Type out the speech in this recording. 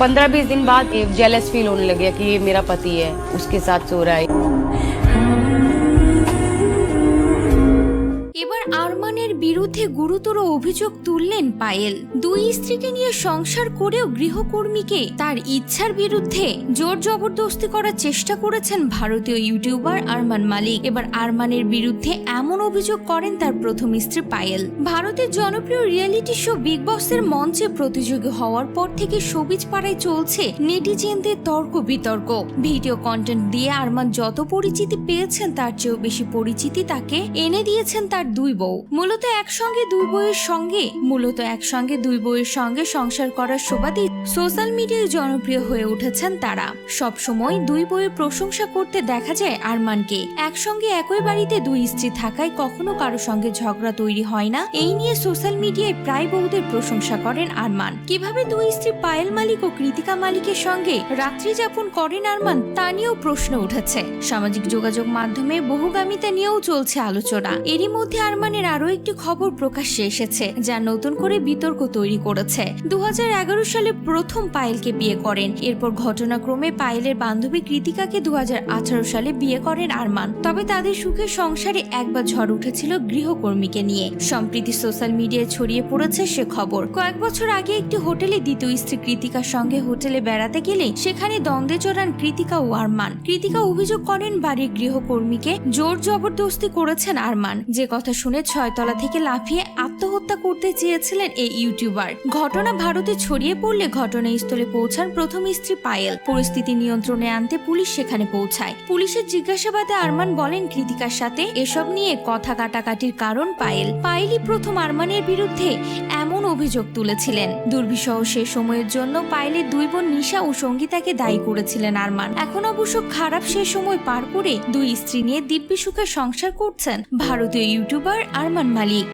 पंद्रह बीस दिन बाद जेलस फील होने लगे कि ये मेरा पति है, उसके साथ सो रहा है। এবার আরমানের বিরুদ্ধে গুরুতর অভিযোগ তুললেন পায়েল। দুই স্ত্রীকে নিয়ে সংসার করেও গৃহকর্মীকে তার ইচ্ছার বিরুদ্ধে জোর জবরদস্তি করার চেষ্টা করেছেন ভারতীয় ইউটিউবার আরমান মালিক। এবার আরমানের বিরুদ্ধে এমন অভিযোগ করেন তার প্রথম স্ত্রী পায়েল। ভারতের জনপ্রিয় রিয়েলিটি শো বিগ বসের মঞ্চে প্রতিযোগী হওয়ার পর থেকে সবিজ পাড়ায় চলছে নেটিজেনদের তর্ক বিতর্ক ভিডিও কন্টেন্ট দিয়ে আরমান যত পরিচিতি পেয়েছেন, তার চেয়েও বেশি পরিচিতি তাকে এনে দিয়েছেন তার দুই বউ। মূলত একসঙ্গে দুই বউয়ের সঙ্গে, মূলত একসঙ্গে দুই বউয়ের সঙ্গে সংসার করার সুবাদে সোশ্যাল মিডিয়ায় জনপ্রিয় হয়ে উঠেছেন তারা। সব সময় দুই বউয়ের প্রশংসা করতে দেখা যায় আরমানকে। একসঙ্গে একই বাড়িতে দুই স্ত্রী থাকায় কখনো কারও সঙ্গে ঝগড়া তৈরি হয় না। এই নিয়ে সোশ্যাল মিডিয়ায় প্রায় বউদের প্রশংসা করেন আরমান। কীভাবে দুই স্ত্রী পায়েল মালিক ও কৃতিকা মালিকের সঙ্গে রাত্রি যাপন করেন আরমান, তা নিয়েও প্রশ্ন উঠেছে। সামাজিক যোগাযোগ মাধ্যমে বহুগামিতা নিয়েও চলছে আলোচনা। এরই মধ্যে আরমানের আরও একটি খবর প্রকাশ্যে এসেছে, যা নতুন করে বিতর্ক তৈরি করেছে। দু সালে প্রথম পায়েলকে বিয়ে করেন। এরপর ঘটনাক্রমে পায়েলের বান্ধবী কৃতিকাকে দুহাজার আঠারো সালে বিয়ে করেন আরমান। তবে তাদের সুখের সংসারে একবার ঝড় উঠেছিল গৃহকর্মীকে নিয়ে। সম্প্রীতি সোশ্যাল মিডিয়ায় ছড়িয়ে পড়েছে সে খবর। কয়েক বছর আগে একটি হোটেলে দ্বিতীয় স্ত্রী কৃতিকার সঙ্গে হোটেলে বেড়াতে গেলে সেখানে দ্বন্দ্বে চড়ান কৃতিকা ও আরমান। কৃতিকা অভিযোগ করেন, বাড়ির গৃহকর্মীকে জোর জবরদস্তি করেছেন আরমান। যে কথা শুনে ছয়তলা থেকে লাফিয়ে আত্মহত্যা করতে চেয়েছিলেন এই ইউটিউবার। ঘটনা ভারতে ছড়িয়ে পড়লে ঘটনাস্থলে পৌঁছান প্রথম স্ত্রী পায়েল। পরিস্থিতি নিয়ন্ত্রণে আনতে পুলিশ সেখানে পৌঁছায়। পুলিশের জিজ্ঞাসাবাদে আরমান বলেন কৃতিকার সাথে এসব নিয়ে কথা কাটাকাটির কারণ পায়েল। পায়েলই প্রথম আরমানের বিরুদ্ধে এমন অভিযোগ তুলেছিলেন। দুর্বিষহ সে সময়ের জন্য পাইলে দুই বোন নিশা ও সঙ্গীতাকে দায়ী করেছিলেন আরমান। এখন অবশ্য খারাপ সে সময় পার করে দুই স্ত্রী নিয়ে দিব্যি সুখে সংসার করছেন ভারতীয় ইউটিউবার আরমান মালিক।